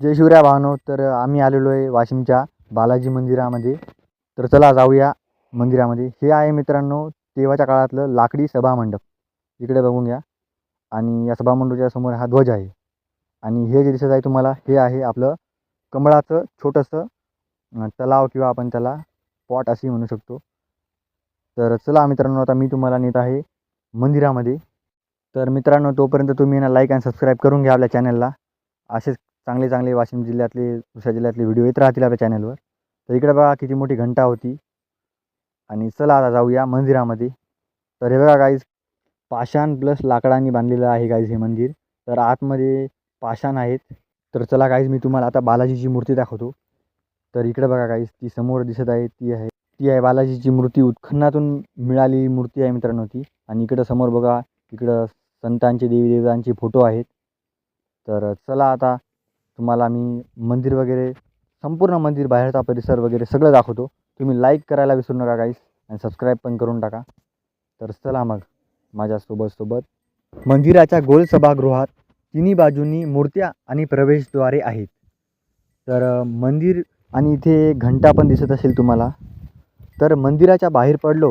जय शिवराय भावनो तर आम्ही आलेलो आहे वाशिमच्या बालाजी मंदिरामध्ये. तर चला जाऊया मंदिरामध्ये. हे आहे मित्रांनो तेव्हाच्या काळातलं लाकडी सभामंडप इकडे बघून घ्या. आणि या सभामंडपाच्या समोर हा ध्वज आहे. आणि हे जे दिसत आहे तुम्हाला हे आहे आपलं कमळाचं छोटंसं तलाव किंवा आपण त्याला पॉट असेही म्हणू शकतो. तर चला मित्रांनो आता मी तुम्हाला नेत आहे मंदिरामध्ये. तर मित्रांनो तोपर्यंत तुम्ही ना लाईक आणि सबस्क्राईब करून घ्या आपल्या चॅनलला असेच चांगले चांगले वाशिम जिल्ह्यातले दुसऱ्या जिल्ह्यातले व्हिडिओ येत राहतील आपल्या चॅनलवर तर इकडे बघा किती मोठी घंटा होती. आणि चला आता जाऊया मंदिरामध्ये. तर हे बघा गाईज पाषाण प्लस लाकडांनी बांधलेलं आहे गाईज हे मंदिर. तर आतमध्ये पाषाण आहेत. तर चला गाईज मी तुम्हाला आता बालाजीची मूर्ती दाखवतो. तर इकडे बघा गाईज ती समोर दिसत आहे ती आहे ती आहे बालाजीची मूर्ती. उत्खननातून मिळालेली मूर्ती आहे मित्रांनो ती. आणि इकडं समोर बघा इकडं संतांचे देवी देवतांचे फोटो आहेत. तर चला आता तुम्हाला मी मंदिर वगैरे संपूर्ण मंदिर बाहेरचा परिसर वगैरे सगळं दाखवतो. तुम्ही लाईक करायला विसरू नका काहीच आणि सबस्क्राईब पण करून टाका. तर चला मग माझ्यासोबत सोबत. मंदिराच्या गोल सभागृहात तिन्ही बाजूंनी मूर्त्या आणि प्रवेशद्वारे आहेत. तर मंदिर आणि इथे घंटा पण दिसत असेल तुम्हाला. तर मंदिराच्या बाहेर पडलो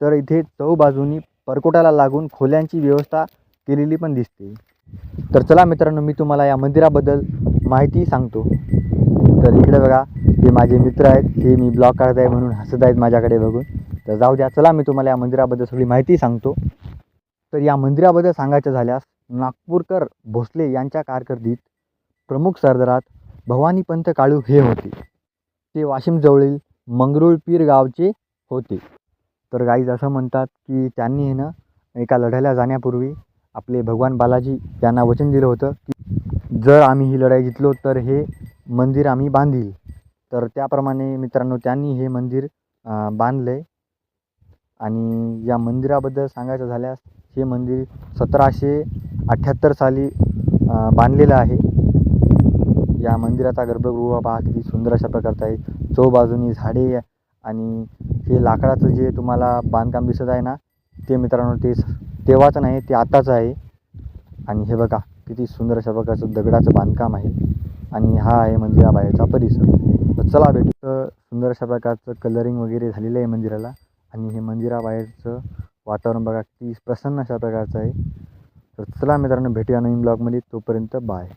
तर इथे चौ बाजूंनी परकोटाला लागून खोल्यांची व्यवस्था केलेली पण दिसते. तर चला मित्रांनो मी तुम्हाला या मंदिराबद्दल माहिती सांगतो. तर इकडे बघा हे माझे मित्र आहेत हे मी ब्लॉग काढत आहे म्हणून हसत आहेत माझ्याकडे बघून. तर जाऊ द्या चला मी तुम्हाला या मंदिराबद्दल सगळी माहिती सांगतो. तर या मंदिराबद्दल सांगायचं झाल्यास नागपूरकर भोसले यांच्या कारकिर्दीत प्रमुख सरदारात भवानीपंत काळू हे होते. ते वाशिमजवळील मंगरुळपीर गावचे होते. तर गाईज असं म्हणतात की त्यांनी ना एका लढायला जाण्यापूर्वी आपले भगवान बालाजी यांना वचन दिलं होतं की जर आम्ही ही लढाई जिंकलो तर हे मंदिर आम्ही बांधील. तर त्याप्रमाणे मित्रांनो त्यांनी हे मंदिर बांधले बांधलं आहे आणि या मंदिराबद्दल सांगायचं झाल्यास हे मंदिर सतराशे अठ्ठ्याहत्तर साली बांधलेलं आहे. या मंदिराचा गर्भगृह पहा किती सुंदर अशा प्रकारचा आहे. चौबाजूनी झाडे आणि हे लाकडाचं जे तुम्हाला बांधकाम दिसत आहे ना ते मित्रांनो ते तेव्हाचं नाही ते आताचं आहे. आणि हे बघा किती सुंदर अशा प्रकारचं दगडाचं बांधकाम आहे. आणि हा आहे मंदिराबाहेरचा परिसर. तर चला भेटू. तर सुंदर अशा प्रकारचं कलरिंग वगैरे झालेलं आहे मंदिराला. आणि हे मंदिराबाहेरचं वातावरण बघा किती प्रसन्न अशा प्रकारचं आहे. तर चला मित्रांनो भेटूया नवीन ब्लॉगमध्ये तोपर्यंत बाय